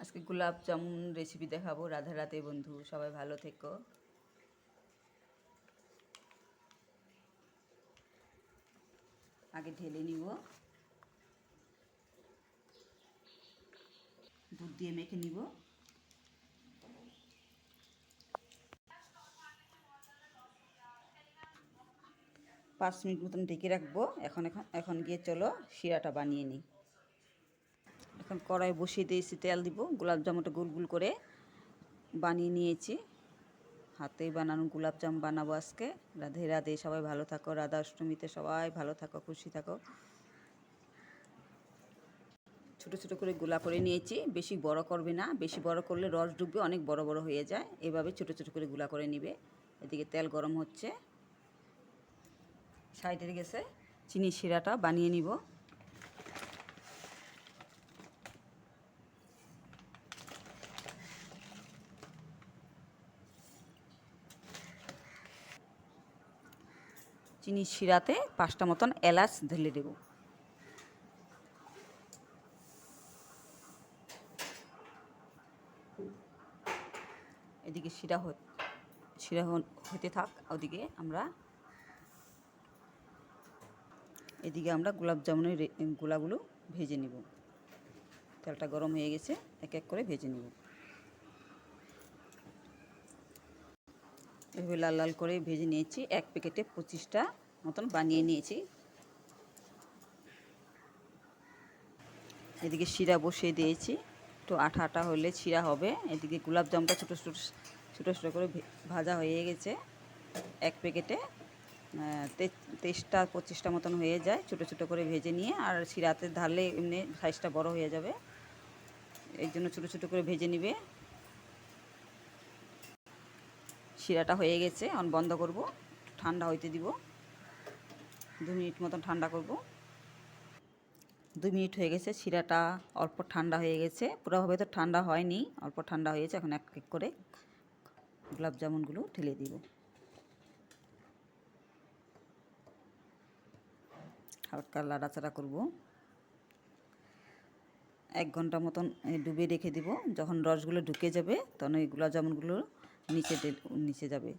আজকে গোলাপ জামুন রেসিপি দেখাবো। রাধা রাধে বন্ধু, সবাই ভালো থেকো। আগে ঢেলে নিব। দুধ দিয়ে মেখে নিব। পাঁচ মিনিট মতন ঢেকে রাখব। এখন এখন এখন গিয়ে চলো শিরাটা বানিয়ে নিই। এখন কড়াই বসিয়ে দিয়েছি, তেল দিব, গোলাপ জামুনটা গোল গোল করে বানিয়ে নিয়েছি। হাতেই বানানো গোলাপ জাম বানাবো আজকে। রাধে রাধে, সবাই ভালো থাকো, রাধা অষ্টমীতে সবাই ভালো থাকো, খুশি থাকো। ছোট ছোট করে গোলা করে নিয়েছি, বেশি বড় করবে না, বেশি বড় করলে রস ডুববে, অনেক বড় বড় হয়ে যায়। এভাবে ছোট ছোট করে গোলা করে নিবে। এদিকে তেল গরম হচ্ছে। সাইডে গেছে চিনি শিরাটা, বানিয়ে নিব। চিনি শিরাতে পাঁচটা মতন এলাচ ঢেলে দেব। এদিকে শিরা শিরা হতে থাক ওদিকে আমরা এদিকে আমরা গোলাপ জামুনের গোলাগুলো ভেজে নেব। তেলটা গরম হয়ে গেছে, এক এক করে ভেজে নেব। এভাবে লাল লাল করে ভেজে নিয়েছি। এক প্যাকেটে পঁচিশটা মতন বানিয়ে নিয়েছি। এদিকে শিরা বসিয়ে দিয়েছি। একটু আঠা আঠা হলে শিরা হবে। এদিকে গোলাপ জামটা ছোটো ছোটো ছোটো ছোটো করে ভাজা হয়ে গেছে। এক প্যাকেটে তেইশটা, পঁচিশটা মতন হয়ে যায়। ছোটো ছোটো করে ভেজে নিয়ে আর শিরাতে ঢাললে এমনি সাইজটা বড় হয়ে যাবে। এই জন্য ছোটো ছোটো করে ভেজে নিবে। শিরাটা হয়ে গেছে, এখন বন্ধ করব। ঠান্ডা হইতে দিব। দু মিনিট মতন ঠান্ডা করব। দু মিনিট হয়ে গেছে, শিরাটা অল্প ঠান্ডা হয়ে গেছে। পুরোভাবে তো ঠান্ডা হয়নি, অল্প ঠান্ডা হয়েছে, এখন এক এক করে গোলাপ জামুনগুলো ঢেলে দিব। হালকা লাড়াচাড়া করব। এক ঘণ্টা মতন ডুবে রেখে দিব। যখন রসগুলো ঢুকে যাবে, তখন ওই গোলাপ জামুনগুলো নিচে নিচে যাবে।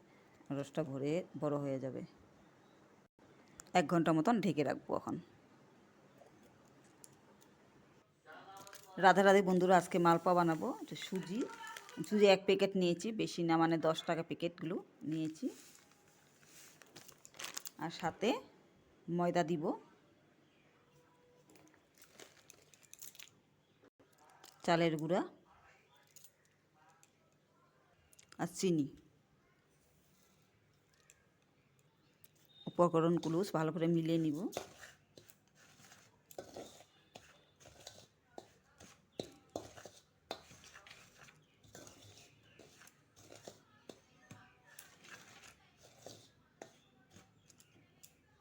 রসটা ভরে বড় হয়ে যাবে। এক ঘণ্টা মতন ঢেকে রাখব এখন। রাধা রাধে বন্ধুরা, আজকে মালপা বানাবো। সুজি। সুজি এক প্যাকেট নিয়েছি, বেশি না মানে দশ টাকা প্যাকেটগুলো নিয়েছি। আর সাথে ময়দা দিব। চালের গুঁড়া। আর চিনি। উপকরণগুলো ভালো করে মিলিয়ে নিব।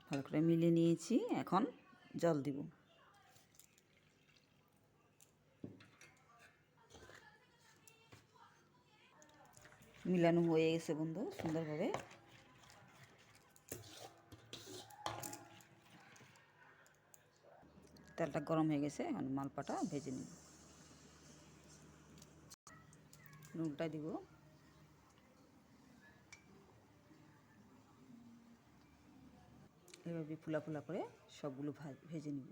ভালো করে মিলিয়ে নিয়েছি এখন জল দিব। মিলানো হয়ে গেছে বন্ধু, সুন্দরভাবে। তেলটা গরম হয়ে গেছে, এখন মালপাটা ভেজে নিব। নুনটা দিব। এভাবে ফুলা ফুলা করে সবগুলো ভেজে নিব।